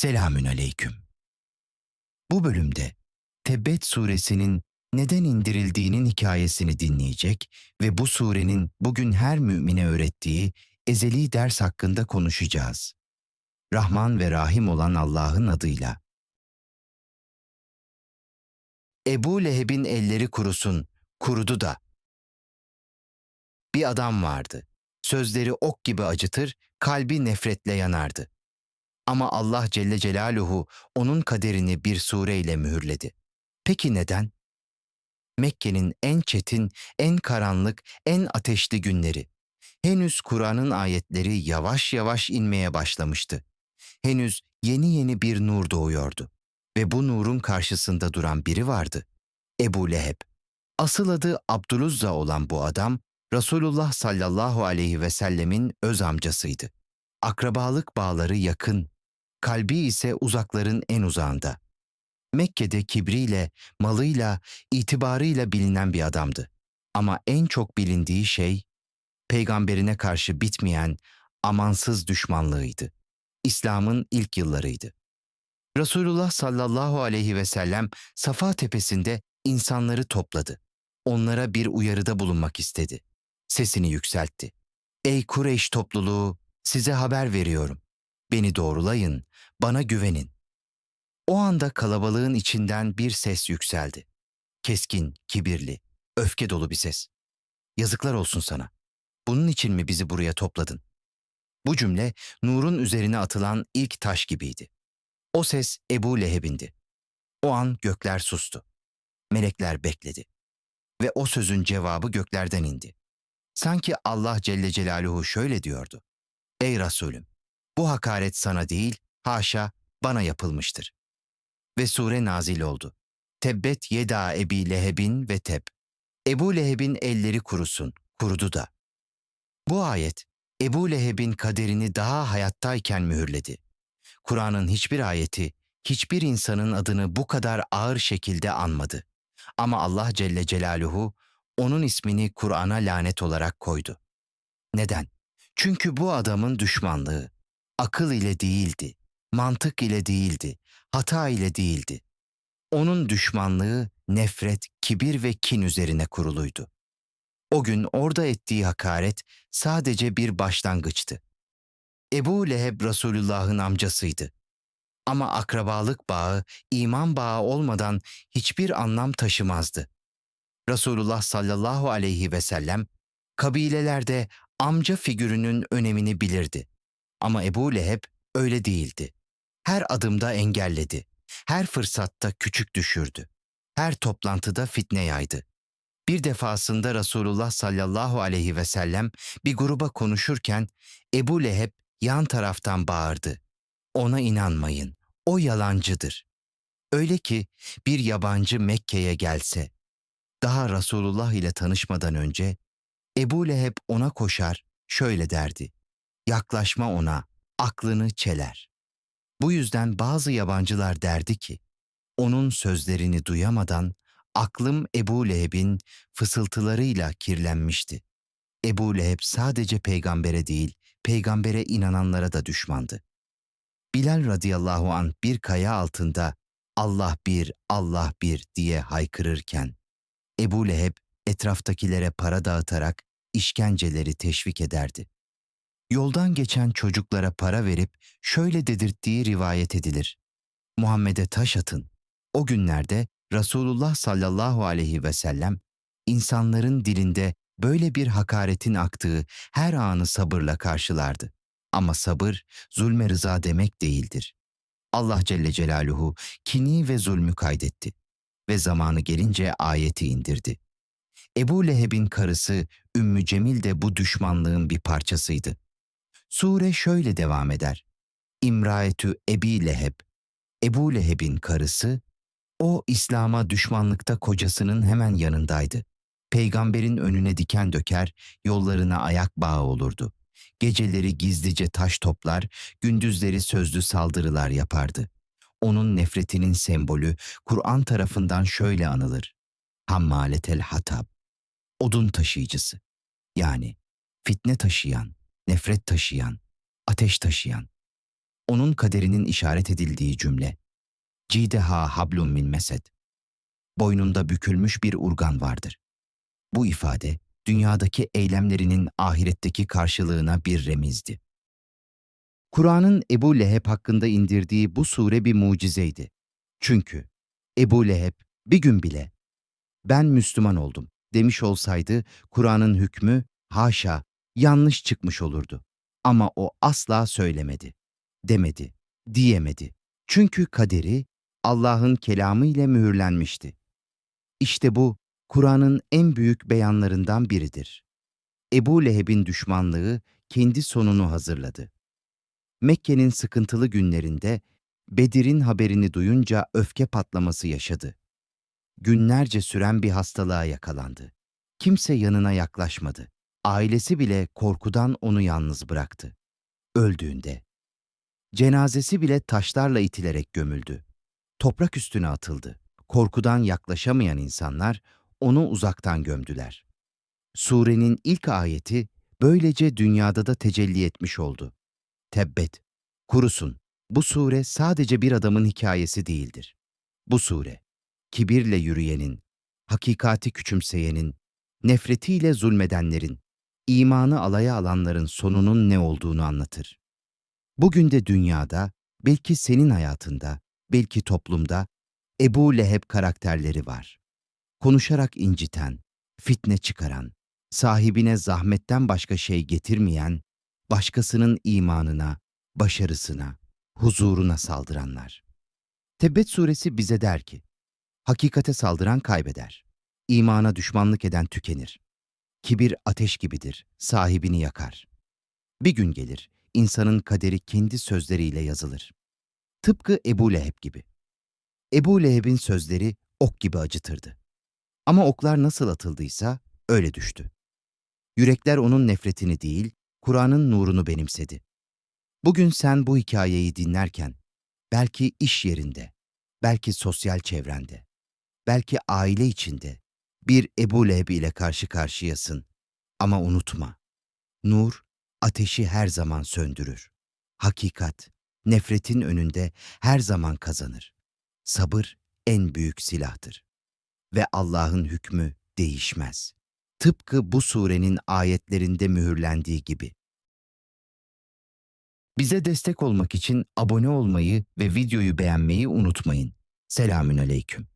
Selamün aleyküm. Bu bölümde Tebbet suresinin neden indirildiğinin hikayesini dinleyecek ve bu surenin bugün her mümine öğrettiği ezeli ders hakkında konuşacağız. Rahman ve Rahim olan Allah'ın adıyla. Ebu Leheb'in elleri kurusun, kurudu da. Bir adam vardı. Sözleri ok gibi acıtır, kalbi nefretle yanardı. Ama Allah Celle Celaluhu onun kaderini bir sureyle mühürledi. Peki neden? Mekke'nin en çetin, en karanlık, en ateşli günleri. Henüz Kur'an'ın ayetleri yavaş yavaş inmeye başlamıştı. Henüz yeni yeni bir nur doğuyordu. Ve bu nurun karşısında duran biri vardı. Ebu Leheb. Asıl adı Abdüluzza olan bu adam, Resulullah sallallahu aleyhi ve sellemin öz amcasıydı. Akrabalık bağları yakın, kalbi ise uzakların en uzağında. Mekke'de kibriyle, malıyla, itibarıyla bilinen bir adamdı. Ama en çok bilindiği şey, peygamberine karşı bitmeyen amansız düşmanlığıydı. İslam'ın ilk yıllarıydı. Resulullah sallallahu aleyhi ve sellem Safa tepesinde insanları topladı. Onlara bir uyarıda bulunmak istedi. Sesini yükseltti. Ey Kureyş topluluğu, size haber veriyorum. Beni doğrulayın, bana güvenin. O anda kalabalığın içinden bir ses yükseldi. Keskin, kibirli, öfke dolu bir ses. Yazıklar olsun sana. Bunun için mi bizi buraya topladın? Bu cümle Nur'un üzerine atılan ilk taş gibiydi. O ses Ebu Leheb'indi. O an gökler sustu. Melekler bekledi. Ve o sözün cevabı göklerden indi. Sanki Allah Celle Celaluhu şöyle diyordu. Ey Resulüm, bu hakaret sana değil, haşa bana yapılmıştır. Ve sure nazil oldu. Tebbet yeda Ebi Lehebin ve teb. Ebu Leheb'in elleri kurusun, kurudu da. Bu ayet, Ebu Leheb'in kaderini daha hayattayken mühürledi. Kur'an'ın hiçbir ayeti, hiçbir insanın adını bu kadar ağır şekilde anmadı. Ama Allah Celle Celaluhu onun ismini Kur'an'a lanet olarak koydu. Neden? Çünkü bu adamın düşmanlığı akıl ile değildi, mantık ile değildi, hata ile değildi. Onun düşmanlığı nefret, kibir ve kin üzerine kuruluydu. O gün orada ettiği hakaret sadece bir başlangıçtı. Ebu Leheb Resulullah'ın amcasıydı. Ama akrabalık bağı, iman bağı olmadan hiçbir anlam taşımazdı. Resulullah sallallahu aleyhi ve sellem kabilelerde amca figürünün önemini bilirdi. Ama Ebu Leheb öyle değildi. Her adımda engelledi. Her fırsatta küçük düşürdü. Her toplantıda fitne yaydı. Bir defasında Resulullah sallallahu aleyhi ve sellem bir gruba konuşurken Ebu Leheb yan taraftan bağırdı. Ona inanmayın, o yalancıdır. Öyle ki bir yabancı Mekke'ye gelse, daha Resulullah ile tanışmadan önce Ebu Leheb ona koşar, şöyle derdi. Yaklaşma ona, aklını çeler. Bu yüzden bazı yabancılar derdi ki, onun sözlerini duyamadan aklım Ebu Leheb'in fısıltılarıyla kirlenmişti. Ebu Leheb sadece peygambere değil, peygambere inananlara da düşmandı. Bilal radıyallahu an bir kaya altında Allah bir, Allah bir diye haykırırken, Ebu Leheb etraftakilere para dağıtarak işkenceleri teşvik ederdi. Yoldan geçen çocuklara para verip şöyle dedirttiği rivayet edilir. Muhammed'e taş atın. O günlerde Resulullah sallallahu aleyhi ve sellem insanların dilinde böyle bir hakaretin aktığı her anı sabırla karşılardı. Ama sabır zulme rıza demek değildir. Allah Celle Celaluhu kini ve zulmü kaydetti ve zamanı gelince ayeti indirdi. Ebu Leheb'in karısı Ümmü Cemil de bu düşmanlığın bir parçasıydı. Sure şöyle devam eder. İmraetü Ebi Leheb, Ebu Leheb'in karısı, o İslam'a düşmanlıkta kocasının hemen yanındaydı. Peygamberin önüne diken döker, yollarına ayak bağı olurdu. Geceleri gizlice taş toplar, gündüzleri sözlü saldırılar yapardı. Onun nefretinin sembolü Kur'an tarafından şöyle anılır. Hammaletel hatab, odun taşıyıcısı. Yani fitne taşıyan, nefret taşıyan, ateş taşıyan. onun kaderinin işaret edildiği cümle. Cideha hablum min mesed. Boynunda bükülmüş bir urgan vardır. Bu ifade, dünyadaki eylemlerinin ahiretteki karşılığına bir remizdi. Kur'an'ın Ebu Leheb hakkında indirdiği bu sure bir mucizeydi. Çünkü Ebu Leheb bir gün bile ben Müslüman oldum demiş olsaydı Kur'an'ın hükmü haşa yanlış çıkmış olurdu. Ama o asla söylemedi, demedi, diyemedi. Çünkü kaderi Allah'ın kelamı ile mühürlenmişti. İşte bu Kur'an'ın en büyük beyanlarından biridir. Ebu Leheb'in düşmanlığı kendi sonunu hazırladı. Mekke'nin sıkıntılı günlerinde Bedir'in haberini duyunca öfke patlaması yaşadı. Günlerce süren bir hastalığa yakalandı. Kimse yanına yaklaşmadı. Ailesi bile korkudan onu yalnız bıraktı. Öldüğünde cenazesi bile taşlarla itilerek gömüldü. Toprak üstüne atıldı. Korkudan yaklaşamayan insanlar onu uzaktan gömdüler. Surenin ilk ayeti böylece dünyada da tecelli etmiş oldu. Tebbet, kurusun. Bu sure sadece bir adamın hikayesi değildir. Bu sure, kibirle yürüyenin, hakikati küçümseyenin, nefretiyle zulmedenlerin, imanı alaya alanların sonunun ne olduğunu anlatır. Bugün de dünyada, belki senin hayatında, belki toplumda Ebu Leheb karakterleri var. Konuşarak inciten, fitne çıkaran, sahibine zahmetten başka şey getirmeyen, başkasının imanına, başarısına, huzuruna saldıranlar. Tebbet suresi bize der ki, hakikate saldıran kaybeder. İmana düşmanlık eden tükenir. Kibir ateş gibidir, sahibini yakar. Bir gün gelir, insanın kaderi kendi sözleriyle yazılır. Tıpkı Ebu Leheb gibi. Ebu Leheb'in sözleri ok gibi acıtırdı. Ama oklar nasıl atıldıysa öyle düştü. Yürekler onun nefretini değil, Kur'an'ın nurunu benimsedi. Bugün sen bu hikayeyi dinlerken, belki iş yerinde, belki sosyal çevrende, belki aile içinde bir Ebu Leheb ile karşı karşıyasın. Ama unutma, nur ateşi her zaman söndürür. Hakikat, nefretin önünde her zaman kazanır. Sabır en büyük silahtır. Ve Allah'ın hükmü değişmez. Tıpkı bu surenin ayetlerinde mühürlendiği gibi. Bize destek olmak için abone olmayı ve videoyu beğenmeyi unutmayın. Selamünaleyküm.